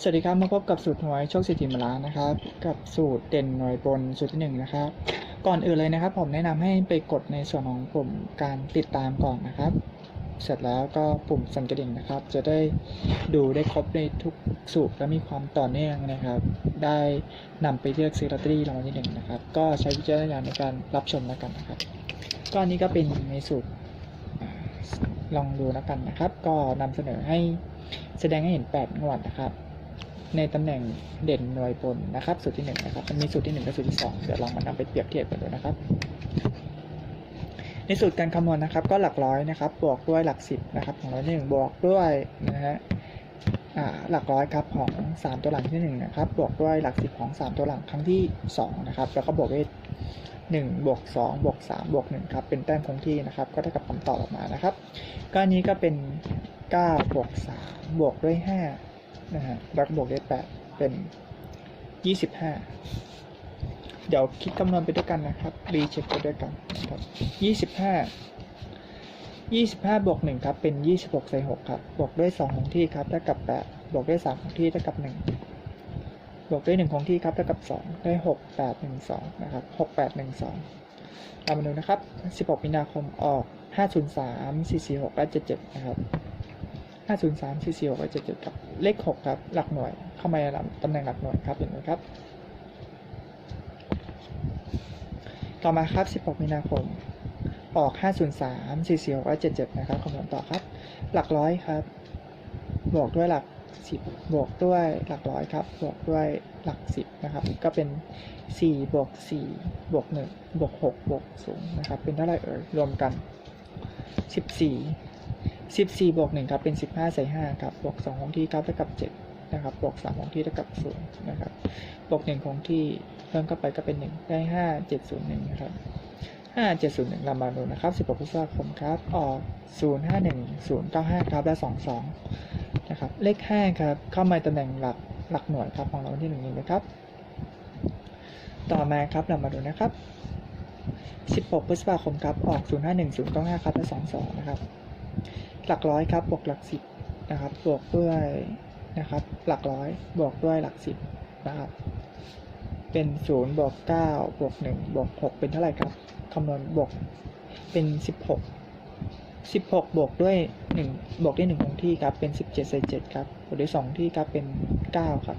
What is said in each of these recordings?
สวัสดีครับมาพบกับสูตรหวยโชคสิทธิมลานะครับ กับสูตรเด่นหน่วยบนสูตรที่หนึ่งนะครับ ก่อนอื่นเลยนะครับ ผมแนะนำให้ไปกดในส่วนของปุ่มการติดตามก่อนนะครับ เสร็จแล้วก็ปุ่มสั่นกระดิ่งนะครับ จะได้ดูได้ครบในทุกสูตรและมีความต่อเนื่องนะครับ ได้นำไปเลือกซื้อลอตเตอรี่รางวัลที่หนึ่งนะครับ ก็ใช้วิจารณญาณในการรับชมแล้วกันนะครับก็อันนี้ก็เป็นในสูตรลองดูแล้วกันนะครับ ก็นำเสนอให้แสดงให้เห็น8งวดนะครับ ในตำแหน่งเด่นหน่วยบนนะครับสูตรที่1นนะครับมันมีสูตรที่ 1 และสูตรที่ 2 เดี๋ยวลองมานำไปเปรียบเทียบกันดูนะครับ ในสูตรการคำนวณนะครับ ก็หลักร้อยนะครับ บวกด้วยหลักสิบนะครับของร้อยหนึ่งบวกด้วยนะฮะหลักร้อยครับของ 3 ตัวหลังที่1นะครับบวกด้วยหลักสิบของ 3 ตัวหลังครั้งที่2นะครับแล้วก็บวกด้วย1บวก2บวก3บวก1ครับเป็นแต้มคงที่นะครับ ก็เท่ากับคำตอบออกมานะครับ ก็อันนี้ก็เป็น9บวก3บวกด้วย5 นะฮะแล้กบวกเลขแปดเป็นยี่สิบห้าเดี๋ยวคิดคำนวณไปด้วยกันนะครับ รีเช็คไปด้วยกันครับยี่สิบห้ายี่สิบห้าบวกหนึ่งครับ เป็นยี่สิบหกใส่หกครับ บวกด้วยสองของที่ครับเท่ากับแปดบวกด้วยสามของที่เท่ากับหนึ่งบวกด้วยหนึ่งของที่ครับเท่ากับสองได้หกแปดหนึ่งสองนะครับหกแปดหนึ่งสองตามมาดูนะครับสิบหกมีนาคมออกห้าศูนย์สามสี่สี่หกแปะเจ็ดเจ็ดนะครับ 503 446 77ครับเลข 6 ครับ หลักหน่วย เข้ามาในตำแหน่งหลักหน่วยครับเห็นไหมครับ ต่อมาครับ 16 มีนาคม ออก 503 446 77 นะครับคำนวณต่อครับ หลักร้อยครับ บวกด้วยหลัก 10 บวกด้วยหลักร้อยครับ บวกด้วยหลัก 10 นะครับ ก็เป็น 4 บวก 4 บวก 1 บวก 6 บวก 0 นะครับ เป็นเท่าไหร่เอ่ย รวมกัน 14 14บวก1ครับเป็น 15 ใส่ 5 ครับ บวก2ของที่ครับเท่ากับ 7 นะครับ บวก3ของที่เท่ากับ0นะครับ บวก1ของที่เพิ่มเข้าไปก็เป็น 1 ได้ 5 7 0 1นะครับ5 7 0 1เรามาดูนะครับ 16พฤษภาคมครับ ออก 0 5 1 0 9 5 ครับ และ 2 2 นะครับ เลข 5 ครับ เข้ามาตำแหน่งหลักหลักหน่วยครับของเราวันที่1นี้นะครับ ต่อมาครับเรามาดูนะครับ 16พฤษภาคมครับ ออก 0 5 1 0 9 5 ครับ และ 2 2 นะครับ หลักร้อยครับบวกหลัก10นะครับบวกด้วยนะครับหลักร้อยบวกด้วยหลัก10นะครับเป็น0บวก9บวก1บวก6เป็นเท่าไหร่ครับคำนวณบวกเป็น16 16บหกบวกด้วย1บวกด้วย1ของที่ครับเป็น17ใส่7ครับบวกด้วย2ที่ครับเป็น9ครับ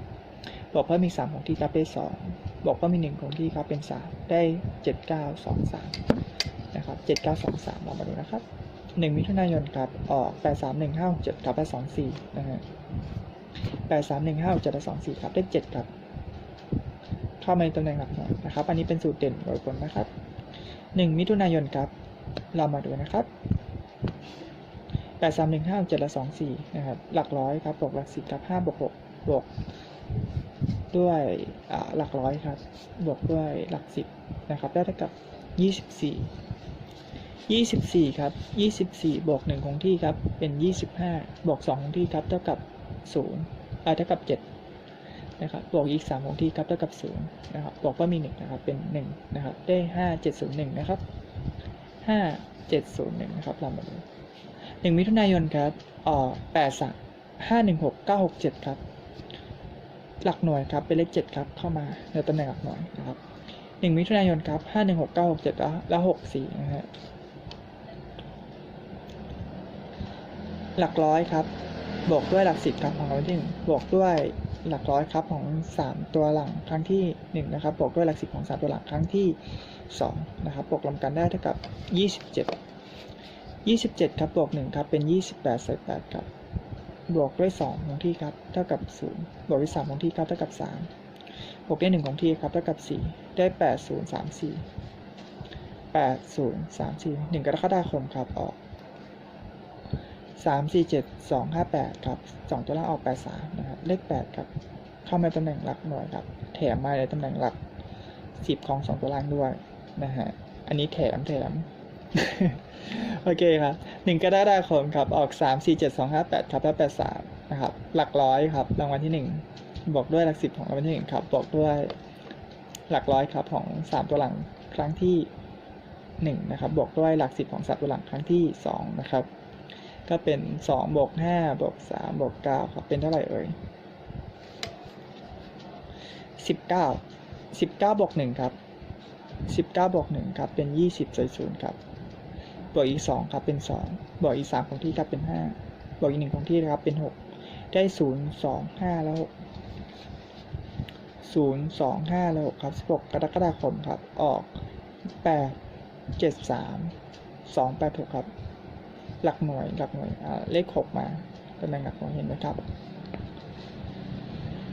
บวกเพิ่มอีก3ของที่ครับได้2บวกเพิ่มอีก1ของที่ครับเป็น3ได้7 9 2 3นะครับ7 9 2 3เราสองสามลองมาดูนะครับ หนึ่งมิถุนายนครับออกแปดสามหนึ่งห้าเจ็ดครับแปดสองสี่นะฮะแปดสามหนึ่งห้าเจ็ดละสองสี่ครับเลขเจ็ดครับเข้ามาในตำแหน่งหลักหน่วยนะครับ อันนี้เป็นสูตรเด่นโดยคนนะครับหนึ่งมิถุนายนครับเรามาดูนะครับแปดสามหนึ่งห้าเจ็ดละสองสี่นะครับหลักร้อยครับบวกหลักสิบครับห้าบวกหกบวกด้วยหลักร้อยครับบวกด้วยหลักสิบนะครับได้เท่ากับยี่สิบสี่ 24 ครับ 24 บวก 1 คงที่ครับ เป็น 25 บวก 2 คงที่ครับ เท่ากับ 0 อ่า เท่ากับ 7 นะครับ บวกอีก 3 คงที่ครับ เท่ากับ 0 นะครับ บวกก็มี 1 นะครับ เป็น 1 นะครับ ได้ 5 7 0 1 นะครับ 5 7 0 1 นะครับเรามาดู1มิถุนายนครับออก8 3 5 1 6 9 6 7 ครับ หลักหน่วยครับ เป็นเลข 7 ครับ เข้ามาในตำแหน่งหลักหน่วยนะครับ1มิถุนายนครับ5 1 6 9 6 7แล้วแล้ว6 4นะฮะ หลักร้อยครับ บวกด้วยหลักสิบครับของราที่หนึ่งบวกด้วยหลักร้อยครับของสามตัวหลังครั้งที่หนึ่งนะครับ บวกด้วยหลักสิบของสามตัวหลังครั้งที่สองนะครับ บวกรวมกันได้เท่ากับยี่สิบเจ็ดยี่สิบเจ็ดครับ บวกหนึ่งครับ เป็นยี่สิบแปดใส่แปดครับ บวกด้วยสองของที่ครับ เท่ากับศูนย์บวกด้วยสามของที่ครับ เท่ากับสามบวกด้วยหนึ่งของที่ครับ เท่ากับสี่ได้แปดศูนย์สามสี่แปดศูนย์สามสี่หนึ่งกรกฎาคมครับ ออก สามสี่เจ็ดสองห้าแปดครับสองตัวล่างออกแปดสามนะครับเลขแปดครับเข้ามาตำแหน่งหลักหน่วยครับแถมมาในตำแหน่งหลักสิบของสองตัวล่างด้วยนะฮะอันนี้แถมแถมโอเคครับหนึ่งกระดาษคมครับออกสามสี่เจ็ดสองห้าแปดครับและแปดสามนะครับหลักร้อยครับรางวัลที่หนึ่งบวกด้วยหลักสิบของรางวัลที่หนึ่งครับบวกด้วยหลักร้อยครับของสามตัวหลังครั้งที่หนึ่งนะครับบวกด้วยหลักสิบของสามตัวหลังครั้งที่สองนะครับ ก็เป็นสองบวกห้าบวกสามบวกเก้าครับ เป็นเท่าไหร่เอ่ยสิบเก้าสิบเก้าบวกหนึ่งครับสิบเก้าบวกหนึ่งครับเป็นยี่สิบใส่ศูนย์ครับบวกอีกสองครับเป็นสองบวกอีกสามของที่ครับเป็นห้าบวกอีกหนึ่งของที่นะครับเป็นหกได้ศูนย์สองห้าแล้วหกศูนย์สองห้าแล้วหกครับสิบหกกรกฎาคมครับ ออกแปดเจ็ดสามสองแปดหกครับ หลักหน่วยหลักหน่วยเลขหกมาตำแหน่งหลักหน่วยเห็นไหมครับ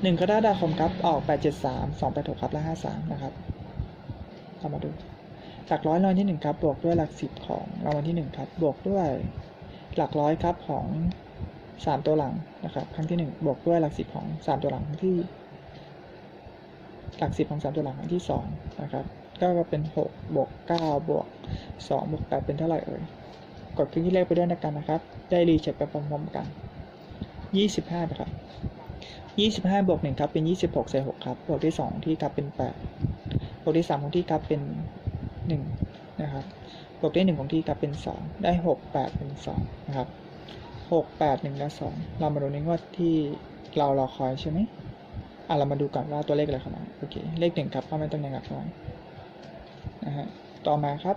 หนึ่งกรกฎาคมครับออกแปดเจ็ดสามสองแปดหกครับและห้าสามนะครับเรามาดูหลักร้อยรางวัลที่หนึ่งครับบวกด้วยหลักสิบของรางวัลที่หนึ่งครับบวกด้วยหลักร้อยครับของสามตัวหลังนะครับครั้งที่หนึ่งบวกด้วยหลักสิบของสามตัวหลังครั้งที่หลักสิบของสามตัวหลังครั้งที่สองนะครับก็เป็นหกบวกเก้าบวกสองบวกแปดเป็นเท่าไหร่เอ่ย กดคลิกที่เลขไปด้วยนะกันนะครับ ได้รีเช็คไปพร้อมๆกันยี่สิบห้านะครับยี่สิบห้าบวกหนึ่งครับเป็นยี่สิบหกใส่หกครับบวกที่สองที่ครับเป็นแปดบวกที่สามของที่ครับเป็นหนึ่งนะครับบวกที่หนึ่งของที่ครับเป็นสองได้หกแปดเป็นสองนะครับหกแปดหนึ่งและสองเรามาดูในงวดที่เรารอคอยใช่ไหมอะเรามาดูก่อนว่าตัวเลขอะไรข้ามาโอเค เลขหนึ่งครับเข้ามาตำแหน่งหลักร้อยนะฮะต่อมาครับ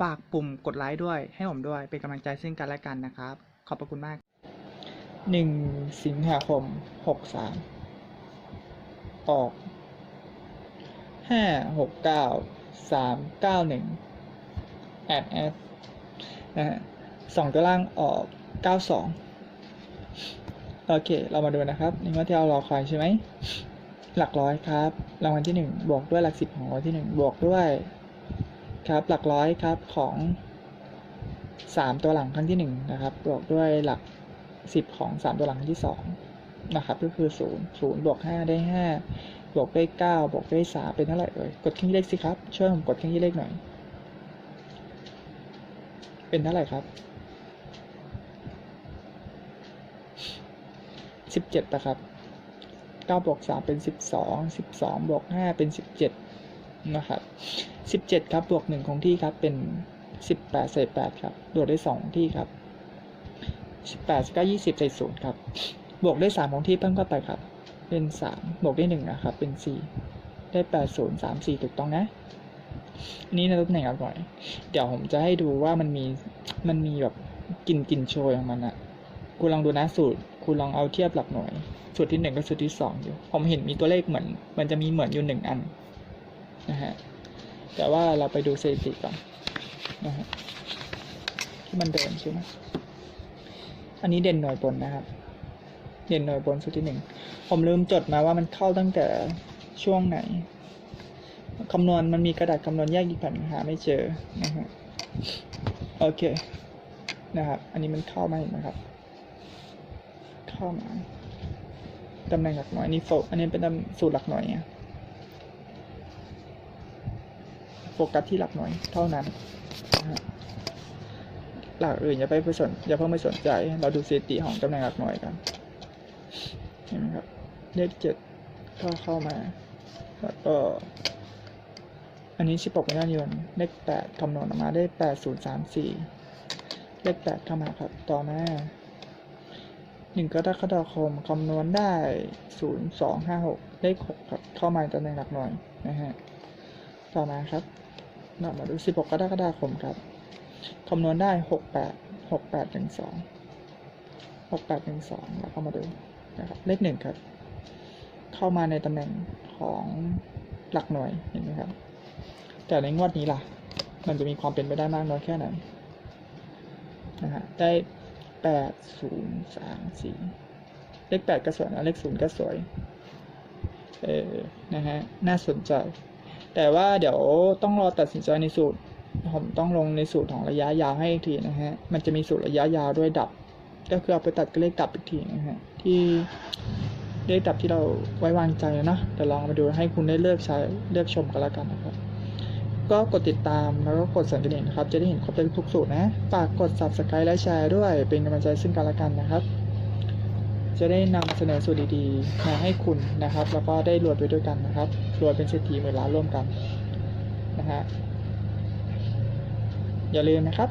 ฝากปุ่มกดไลค์ด้วย ให้ผมด้วยเป็นกำลังใจซึ่งกันและกันนะครับ ขอบพระคุณมาก หนึ่งสิงหาคมหกสามออกห้าหกเก้าสามเก้าหนึ่งแอดแอดนะฮะสองตัวล่างออกเก้าสองโอเค เรามาดูนะครับนี่ว่าที่เรารอคอยใช่ไหมหลักร้อยครับ รางวัลที่หนึ่งบวกด้วยหลักสิบของรางวัลที่หนึ่งบวกด้วย ครับ หลักร้อยครับของสามตัวหลังครั้งที่หนึ่งนะครับบวกด้วยหลักสิบของสามตัวหลังครั้งที่สองนะครับ ก็คือศูนย์ศูนย์บวกห้าได้ห้าบวกได้เก้าบวกได้สามเป็นเท่าไหร่เอ่ยกดเครื่องเลขสิครับ ช่วยผมกดเครื่องเลขหน่อย เป็นเท่าไหร่ครับสิบเจ็ดนะครับเก้าบวกสามเป็นสิบสอง สิบสองบวกห้าเป็นสิบเจ็ดนะครับ สิบเจ็ดครับบวกหนึ่งของที่ครับ เป็นสิบแปดใส่แปดครับบวกได้สองที่ครับสิบแปดก็ยี่สิบใส่ศูนย์ครับ บวกได้สามของที่เพิ่มเข้าไปครับ เป็นสามบวกได้หนึ่งนะครับ เป็นสี่ได้แปดศูนย์สามสี่ถูกต้องนะอันนี่ในตำแหน่งอร่อย เดี๋ยวผมจะให้ดูว่ามันมี มันมีแบบกลิ่นกลิ่นโชยของมันอะคุณลองดูนะสูตร คุณลองเอาเทียบหลักหน่วย สูตรที่หนึ่งกับสูตรที่สองอยู่ ผมเห็นมีตัวเลขเหมือน มันจะมีเหมือนอยู่หนึ่งอันนะฮะ แต่ว่าเราไปดูสถิติก่อนนะฮะที่มันเดินใช่ไหมอันนี้เด่นหน่วยบนนะครับ เด่นหน่วยบนสุดที่หนึ่งผมลืมจดมาว่ามันเข้าตั้งแต่ช่วงไหนคำนวณมันมีกระดาษคำนวณแยกอีกแผ่นหาไม่เจอนะฮะโอเคนะครับ อันนี้มันเข้ามาเห็นไหมครับ เข้ามาตำแหน่งหลักหน่วยนนี้โฟอันนี้เป็นสูตรหลักหน่วยเนี่ย โฟกัสที่หลักหน่วยเท่านั้นนะฮะหลักอื่นอย่าไปสนอย่าเพิ่งไปสนใจ เราดูสถิติของตำแหน่งหลักหน่วยกันเห็นไหมครับเลขเจ็ดก็เข้ามา แล้วก็ อันนี้ 16กันยายนเลขแปดคำนวณออกมาได้ 8034 เลขแปดเข้ามาครับ ต่อมาหนึ่งกรกฎาคมคำนวณได้ 0256 เลข 6 ครับ เข้ามาตำแหน่งหลักหน่วยนะฮะ ต่อมาครับ เรามาดู 16 กรกฎาคมครับ คำนวณได้ 68 6812 6812เราเข้ามาดูนะครับ เลขหนึ่งครับ เข้ามาในตำแหน่งของหลักหน่วยเห็นไหมครับ แต่ในงวดนี้ล่ะ มันจะมีความเป็นไปได้มากน้อยแค่ไหนนะฮะ ได้แปดศูนย์สามสี่เลขแปดก็สวยนะ เลขศูนย์ก็สวย เออ นะฮะ น่าสนใจ แต่ว่าเดี๋ยวต้องรอตัดสินใจในสูตร ผมต้องลงในสูตรของระยะยาวให้อีกทีนะฮะ มันจะมีสูตรระยะยาวด้วยดับ ก็คือเอาไปตัดก็เลขดับอีกทีนะฮะ ที่เลขดับที่เราไว้วางใจนะเนอะเดี๋ยวลองมาดูให้คุณได้เลือกใช้เลือกชมกันแล้วกันนะครับ ก็กดติดตามแล้วก็กดสั่นกระดิ่งนะครับ จะได้เห็นครบทุกสูตรนะ ฝากกด subscribe และแชร์ด้วย เป็นกำลังใจซึ่งกันและกันนะครับ จะได้นำเสนอสูตรดีๆมาให้คุณนะครับ แล้วก็ได้รวยไปด้วยกันนะครับรวยเป็นเศรษฐีหมื่นล้านร่วมกันนะฮะอย่าลืมนะครับ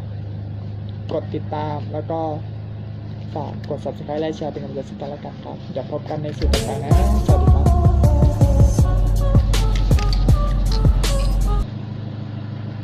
กดติดตามแล้วก็ฝากกด subscribe และแชร์เป็นกำลังใจซึ่งกันและกันครับอย่าพบกันในสูตรต่างๆนะสวัสดีครับ